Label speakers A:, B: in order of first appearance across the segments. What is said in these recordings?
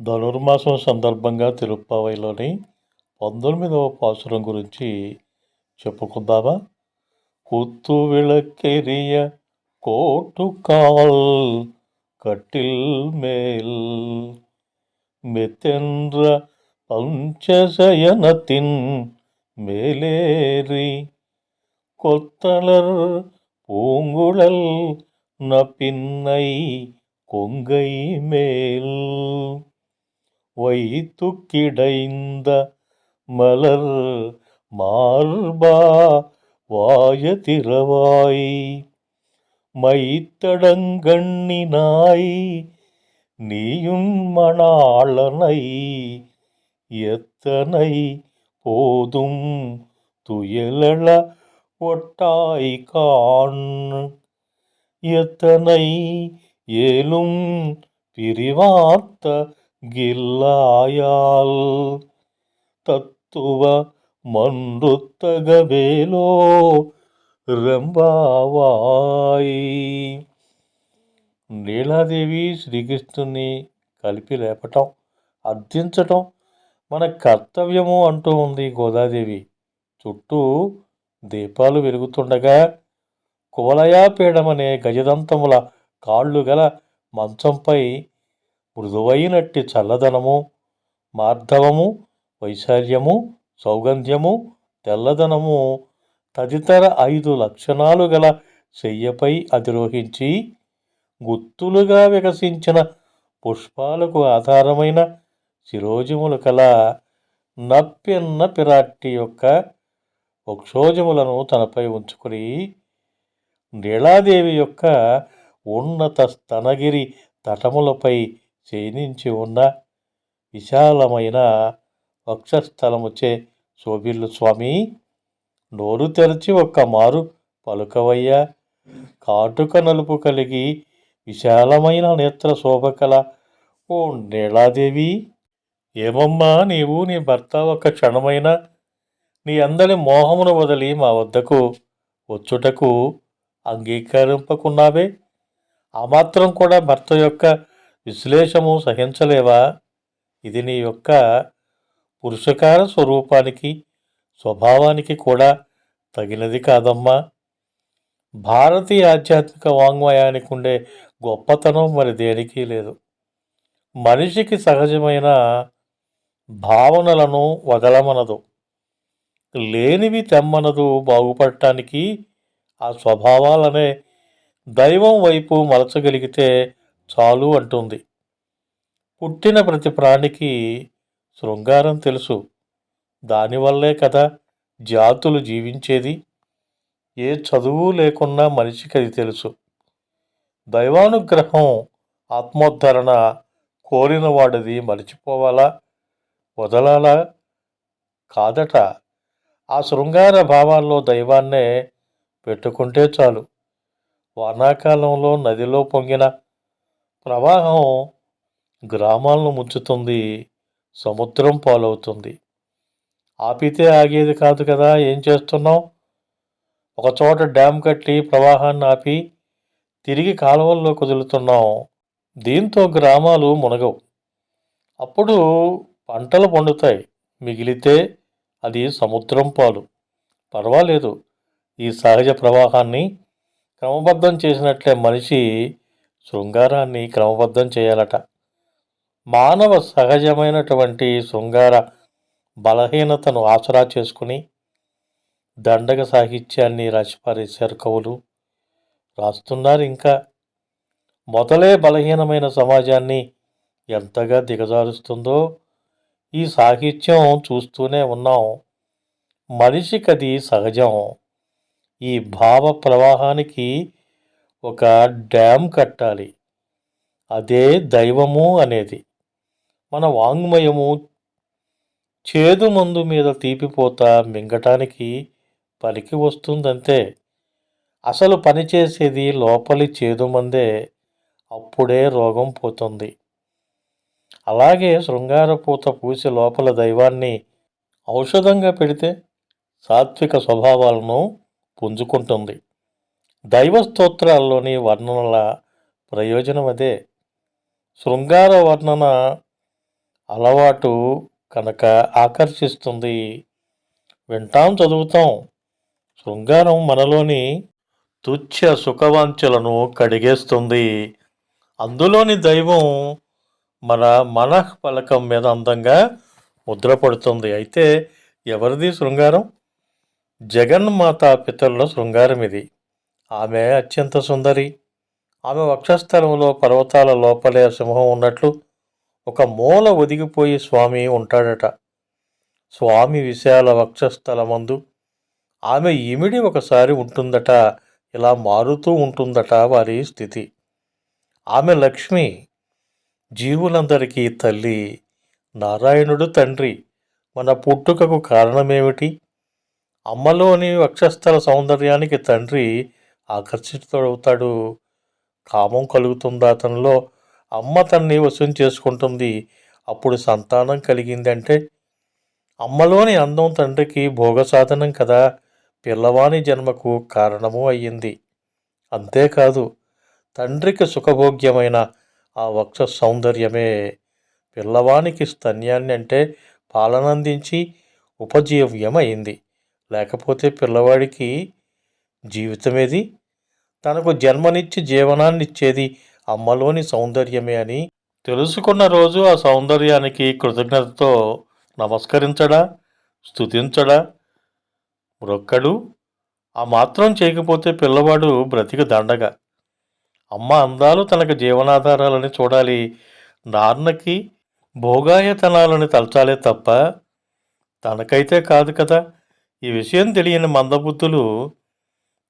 A: ధనుర్మాసం సందర్భంగా తిరుప్పావైలోని పంతొమ్మిదవ పాసురం గురించి చెప్పుకుందామా குத்து விளக்கெரிய கோட்டுக்கால் கட்டில் மேல் மெத்தென்ற பஞ்சசயனத்தின் மேலேறி கொத்தலர் பூங்குழல் நப்பின்னை கொங்கை மேல் வைத்து கிடைந்த மலர் மார்பா வாய திறவாய். மைத்தடங்கண்ணினாய் நீயும் மணாளனை எத்தனை போதும் துயலள ஒட்டாய் காண். எத்தனை ஏலும் பிரிவாத்த గిల్లాయాల్ తత్తువ మండుత్తగవేలో రెంబావాయి. నీలాదేవి శ్రీకృష్ణుని కలిపి లేపటం అర్థించటం మన కర్తవ్యము అంటూ ఉంది గోదాదేవి. చుట్టూ దీపాలు వెలుగుతుండగా కువలయాపీడమనే గజదంతముల కాళ్ళు గల మంచంపై మృదువైనట్టి చల్లదనము మార్ధవము వైశాల్యము సౌగంధ్యము తెల్లదనము తదితర ఐదు లక్షణాలు గల శయ్యపై అధిరోహించి గుత్తులుగా వికసించిన పుష్పాలకు ఆధారమైన శిరోజములు కల నప్పిన్న పిరాట్టి యొక్క వృక్షోజములను తనపై ఉంచుకుని నీళాదేవి యొక్క ఉన్నత స్తనగిరి తటములపై శయనించి ఉన్న విశాలమైన వక్షస్థలముచే శోభిల్లు స్వామి. నోరు తెరచి ఒక్క మారు పలుకవయ్యా. కాటుక నలుపు కలిగి విశాలమైన నేత్ర శోభకల ఓ నీళాదేవి ఏమమ్మా నీవు నీ భర్త ఒక క్షణమైన నీ అందరి మోహమును వదిలి మా వద్దకు వచ్చుటకు అంగీకరింపకున్నావే. ఆ మాత్రం కూడా భర్త యొక్క విశ్లేషము సహించలేవా? ఇది నీ యొక్క పురుషకార స్వరూపానికి స్వభావానికి కూడా తగినది కాదమ్మా. భారతీయ ఆధ్యాత్మిక వాంగ్మయానికి ఉండే గొప్పతనం మరి దేనికి లేదు. మనిషికి సహజమైన భావనలను వదలమనదు. లేనివి తెమ్మనదు బాగుపడటానికి ఆ స్వభావాలనే దైవం వైపు మలచగలిగితే చాలు అంటుంది. పుట్టిన ప్రతి ప్రాణికి శృంగారం తెలుసు. దానివల్లే కదా జాతులు జీవించేది. ఏ చదువు లేకున్నా మనిషికి అది తెలుసు. దైవానుగ్రహం ఆత్మోద్ధరణ కోరిన వాడిది మరిచిపోవాలా? వదలాలా? కాదట. ఆ శృంగార భావాల్లో దైవాన్నే పెట్టుకుంటే చాలు. వానాకాలంలో నదిలో పొంగిన ప్రవాహం గ్రామాలను ముంచుతుంది సముద్రం పాలవుతుంది. ఆపితే ఆగేది కాదు కదా ఏం చేస్తున్నాం ఒకచోట డ్యామ్ కట్టి ప్రవాహాన్ని ఆపి తిరిగి కాలువల్లో కుదులుతున్నాం దీంతో గ్రామాలు మునగవు. అప్పుడు పంటలు పండుతాయి. మిగిలితే అది సముద్రం పాలు. పర్వాలేదు. ఈ సహజ ప్రవాహాన్ని క్రమబద్ధం చేసినట్లే మనిషి శృంగారాన్ని క్రమబద్ధం చేయాలట. మానవ సహజమైనటువంటి శృంగార బలహీనతను ఆసరా చేసుకుని దండగ సాహిత్యాన్ని రాసిపారేశారు కవులు. రాస్తున్నారు ఇంకా. మొదలే బలహీనమైన సమాజాన్ని ఎంతగా దిగజారుస్తుందో ఈ సాహిత్యం చూస్తూనే ఉన్నాం. మనిషికి అది సహజం. ఈ భావ ప్రవాహానికి ఒక డ్యామ్ కట్టాలి. అదే దైవము అనేది. మన వాంగ్మయము చేదు మందు మీద తీపిపోత మింగటానికి పలికి వస్తుందంతే. అసలు పనిచేసేది లోపలి చేదు మందే అప్పుడే రోగం పోతుంది. అలాగే శృంగారపూత పూసి లోపల దైవాన్ని ఔషధంగా పెడితే సాత్విక స్వభావాలను పుంజుకుంటుంది. దైవ స్తోత్రాల్లోని వర్ణనల ప్రయోజనం అదే శృంగార వర్ణన అలవాటు కనుక ఆకర్షిస్తుంది. వింటాం చదువుతాం. శృంగారం మనలోని తుచ్చ సుఖవాంఛలను కడిగేస్తుంది. అందులోని దైవం మన మనః పలకం మీద అందంగా ముద్రపడుతుంది. అయితే ఎవరిది శృంగారం? జగన్మాత పితరుల శృంగారం ఇది ఆమె అత్యంత సుందరి. ఆమె వక్షస్థలంలో పర్వతాల లోపలే సింహం ఉన్నట్లు ఒక మూల ఒదిగిపోయి స్వామి ఉంటాడట. స్వామి విశాల వక్షస్థలమందు ఆమె ఇమిడి ఒకసారి ఉంటుందట ఇలా మారుతూ ఉంటుందట వారి స్థితి. ఆమె లక్ష్మి జీవులందరికీ తల్లి నారాయణుడు తండ్రి మన పుట్టుకకు కారణమేమిటి? అమ్మలోని వక్షస్థల సౌందర్యానికి తండ్రి ఆకర్షితుడవుతాడు. కామం కలుగుతుంది అతనిలో. అమ్మ తన్ని వశం చేసుకుంటుంది. అప్పుడు సంతానం కలిగిందంటే అమ్మలోని అందం తండ్రికి భోగ సాధనం కదా. పిల్లవాని జన్మకు కారణము అయ్యింది. అంతేకాదు తండ్రికి సుఖభోగ్యమైన ఆ వక్ష సౌందర్యమే. పిల్లవానికి స్తన్యాన్ని అంటే పాలనందించి ఉపజీవ్యం అయింది లేకపోతే పిల్లవాడికి జీవితమేది? తనకు జన్మనిచ్చి జీవనాన్నిచ్చేది అమ్మలోని సౌందర్యమే అని తెలుసుకున్న రోజు ఆ సౌందర్యానికి కృతజ్ఞతతో నమస్కరించడా స్థుతించడా మృక్కడు ఆ మాత్రం చేయకపోతే పిల్లవాడు బ్రతిక దండగా. అమ్మ అందాలు తనకు జీవనాధారాలని చూడాలి. నాన్నకి భోగాయతనాలని తలచాలే తప్ప తనకైతే కాదు కదా. ఈ విషయం తెలియని మందబుద్ధులు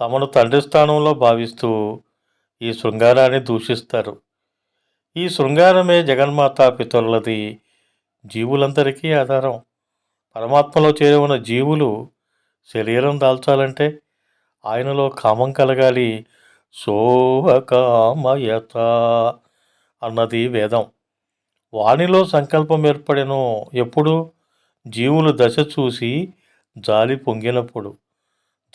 A: తమను తండ్రి స్థానంలో భావిస్తూ ఈ శృంగారాన్ని దూషిస్తారు. ఈ శృంగారమే జగన్మాత పితరులది జీవులందరికీ ఆధారం. పరమాత్మలో చేరి ఉన్న జీవులు శరీరం దాల్చాలంటే ఆయనలో కామం కలగాలి. సోహకామయత అన్నది వేదం. వాణిలో సంకల్పం ఏర్పడెను ఎప్పుడు? జీవులు దశ చూసి జాలి పొంగినప్పుడు.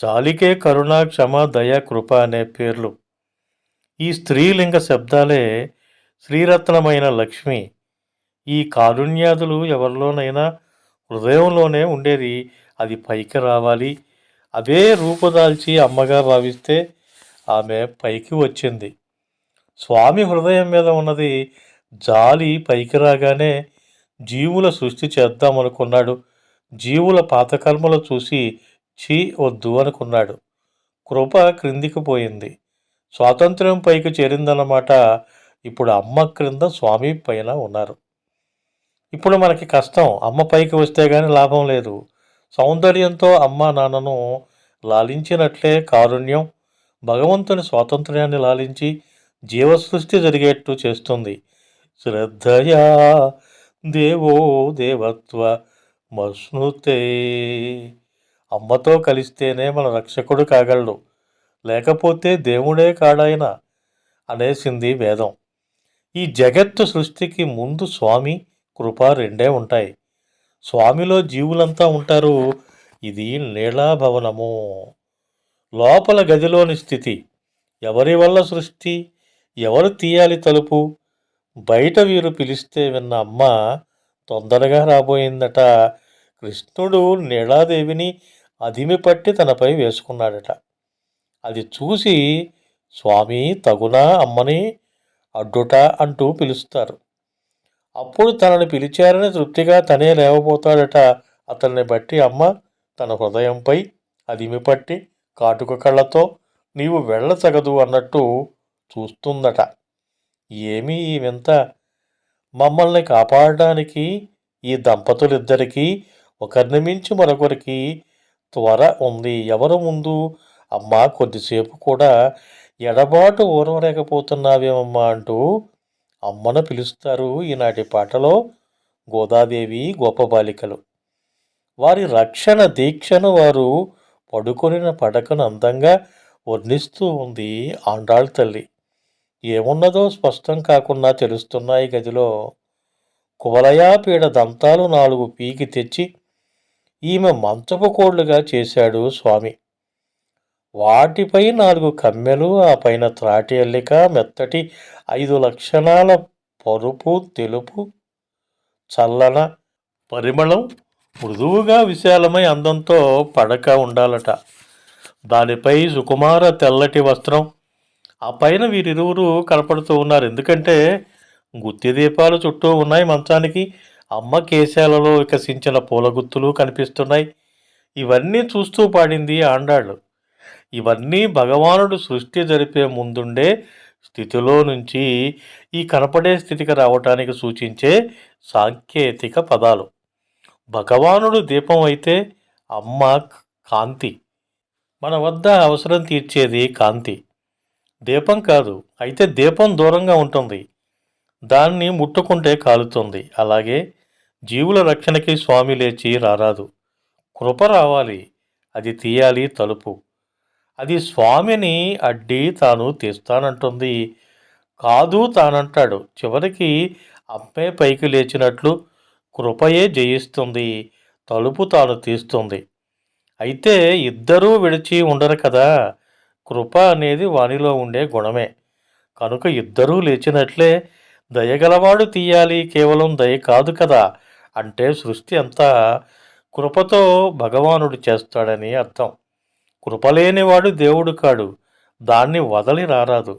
A: జాలికే కరుణ క్షమ దయ కృప అనే పేర్లు. ఈ స్త్రీలింగ శబ్దాలే శ్రీరత్నమైన లక్ష్మి. ఈ కారుణ్యాదులు ఎవరిలోనైనా హృదయంలోనే ఉండేది అది పైకి రావాలి. అదే రూపుదాల్చి అమ్మగా భావిస్తే ఆమె పైకి వచ్చింది. స్వామి హృదయం మీద ఉన్నది జాలి పైకి రాగానే జీవుల సృష్టి చేద్దామనుకున్నాడు. జీవుల పాతకర్మలు చూసి చీ వద్దు అనుకున్నాడు కృప క్రిందికి పోయింది. స్వాతంత్ర్యం పైకి చేరిందన్నమాట. ఇప్పుడు అమ్మ క్రింద స్వామి పైన ఉన్నారు. ఇప్పుడు మనకి కష్టం. అమ్మ పైకి వస్తే కానీ లాభం లేదు. సౌందర్యంతో అమ్మ నాన్నను లాలించినట్లే కారుణ్యం. భగవంతుని స్వాతంత్ర్యాన్ని లాలించి జీవసృష్టి జరిగేట్టు చేస్తుంది. శ్రద్ధయా దేవో దేవత్వ మస్నుతే. అమ్మతో కలిస్తేనే మన రక్షకుడు కాగలడు. లేకపోతే దేవుడే కాడాయన అనేసింది వేదం. ఈ జగత్తు సృష్టికి ముందు స్వామి కృప రెండే ఉంటాయి. స్వామిలో జీవులంతా ఉంటారు. ఇది నీళాభవనము లోపల గదిలోని స్థితి. ఎవరి వల్ల సృష్టి? ఎవరు తీయాలి తలుపు? బయట వీరు పిలిస్తే విన్న అమ్మ తొందరగా రాబోయిందట. కృష్ణుడు నీళాదేవిని అదిమి పట్టి తనపై వేసుకున్నాడట. అది చూసి స్వామి తగునా అమ్మని అడ్డుట అంటూ పిలుస్తారు. అప్పుడు తనని పిలిచారని తృప్తిగా తనే లేవబోతాడట. అతన్ని బట్టి అమ్మ తన హృదయంపై అదిమి పట్టి కాటుక కళ్ళతో నీవు వెళ్ళచగదు అన్నట్టు చూస్తుందట. ఏమీ ఈ వింత? మమ్మల్ని కాపాడడానికి ఈ దంపతులిద్దరికీ ఒకరిని మించి మరొకరికి త్వర ఉంది. ఎవరు ముందు? అమ్మా కొద్దిసేపు కూడా ఎడబాటు ఊరవలేకపోతున్నావేమమ్మా అంటూ అమ్మను పిలుస్తారు ఈనాటి పాటలో గోదాదేవి గొప్ప బాలికలు. వారి రక్షణ దీక్షను వారు పడుకొనిన పడకను అందంగా వర్ణిస్తూ ఉంది ఆండాళ్ తల్లి. ఏమున్నదో స్పష్టం కాకుండా తెలుస్తున్నాయి గదిలో. కువలయాపీడ దంతాలు నాలుగు పీకి తెచ్చి ఈమె మంచపు కోళ్ళుగా చేశాడు స్వామి. వాటిపై నాలుగు కమ్మెలు ఆ పైన త్రాటి అల్లిక మెత్తటి ఐదు లక్షణాల పరుపు తెలుపు చల్లన పరిమళం మృదువుగా విశాలమై అందంతో పడక ఉండాలట. దానిపై సుకుమార తెల్లటి వస్త్రం. ఆ పైన వీరిరువురు కనపడుతూ ఉన్నారు. ఎందుకంటే గుత్తి దీపాలు చుట్టూ ఉన్నాయి మంచానికి. అమ్మ కేశాలలో వికసించిన పూల గుత్తులు కనిపిస్తున్నాయి. ఇవన్నీ చూస్తూ పాడింది ఆండాళ్ళు. ఇవన్నీ భగవానుడు సృష్టి జరిపే ముందుండే స్థితిలో నుంచి ఈ కనపడే స్థితికి రావటానికి సూచించే సాంకేతిక పదాలు. భగవానుడు దీపం అయితే అమ్మ కాంతి. మన వద్ద అవసరం తీర్చేది కాంతి. దీపం కాదు అయితే దీపం దూరంగా ఉంటుంది. దాన్ని ముట్టుకుంటే కాలుతుంది. అలాగే జీవుల రక్షణకి స్వామి లేచి రారాదు. కృప రావాలి. అది తీయాలి తలుపు. అది స్వామిని అడ్డి తాను తీస్తానంటుంది. కాదు తానంటాడు. చివరికి అమ్మే పైకి లేచినట్లు కృపయే జయిస్తుంది. తలుపు తాను తీస్తుంది. అయితే ఇద్దరూ విడిచి ఉండరు కదా. కృప అనేది వానిలో ఉండే గుణమే. కనుక ఇద్దరూ లేచినట్లే దయగలవాడు తీయాలి కేవలం దయ కాదు కదా? అంటే సృష్టి అంతా కృపతో భగవానుడు చేస్తాడని అర్థం. కృపలేనివాడు దేవుడు కాడు దాన్ని వదలి రారాదు.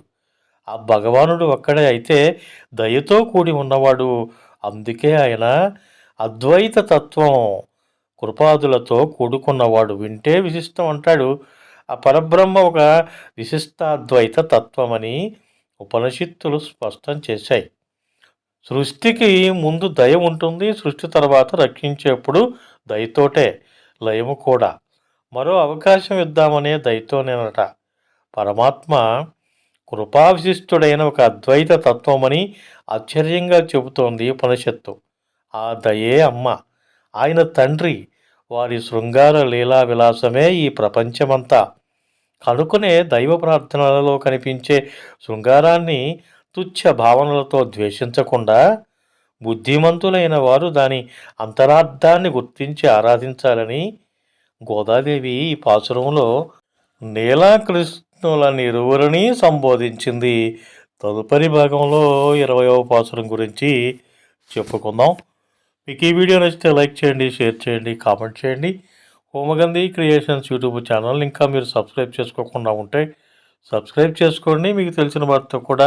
A: ఆ భగవానుడు ఒక్కడే అయితే దయతో కూడి ఉన్నవాడు అందుకే ఆయన అద్వైత తత్వం కృపాదులతో కూడుకున్నవాడు. వింటే విశిష్టం అంటాడు. ఆ పరబ్రహ్మ ఒక విశిష్టాద్వైత తత్వమని ఉపనిషత్తులు స్పష్టం చేశాయి. సృష్టికి ముందు దయ ఉంటుంది సృష్టి తర్వాత రక్షించేప్పుడు దయతోటే లయము కూడా. మరో అవకాశం ఇద్దామనే దయతోనేనట. పరమాత్మ కృపావిశిష్టుడైన ఒక అద్వైత తత్వమని ఆశ్చర్యంగా చెబుతోంది ఉపనిషత్తు. ఆ దయే అమ్మ. ఆయన తండ్రి. వారి శృంగార లీలా విలాసమే ఈ ప్రపంచమంతా. కనుకునే దైవ ప్రార్థనలలో కనిపించే శృంగారాన్ని తుచ్చ భావనలతో ద్వేషించకుండా బుద్ధిమంతులైన వారు దాని అంతరార్థాన్ని గుర్తించి ఆరాధించాలని గోదాదేవి ఈ పాసురంలో నీలాకృష్ణుల నిరువురిని సంబోధించింది. తదుపరి భాగంలో ఇరవయవ పాసురం గురించి చెప్పుకుందాం. మీకు ఈ వీడియో నచ్చితే లైక్ చేయండి షేర్ చేయండి కామెంట్ చేయండి. హోమగంధి క్రియేషన్స్ యూట్యూబ్ ఛానల్ ఇంకా మీరు సబ్స్క్రైబ్ చేసుకోకుండా ఉంటే సబ్స్క్రైబ్ చేసుకోండి. మీకు తెలిసిన వారితో కూడా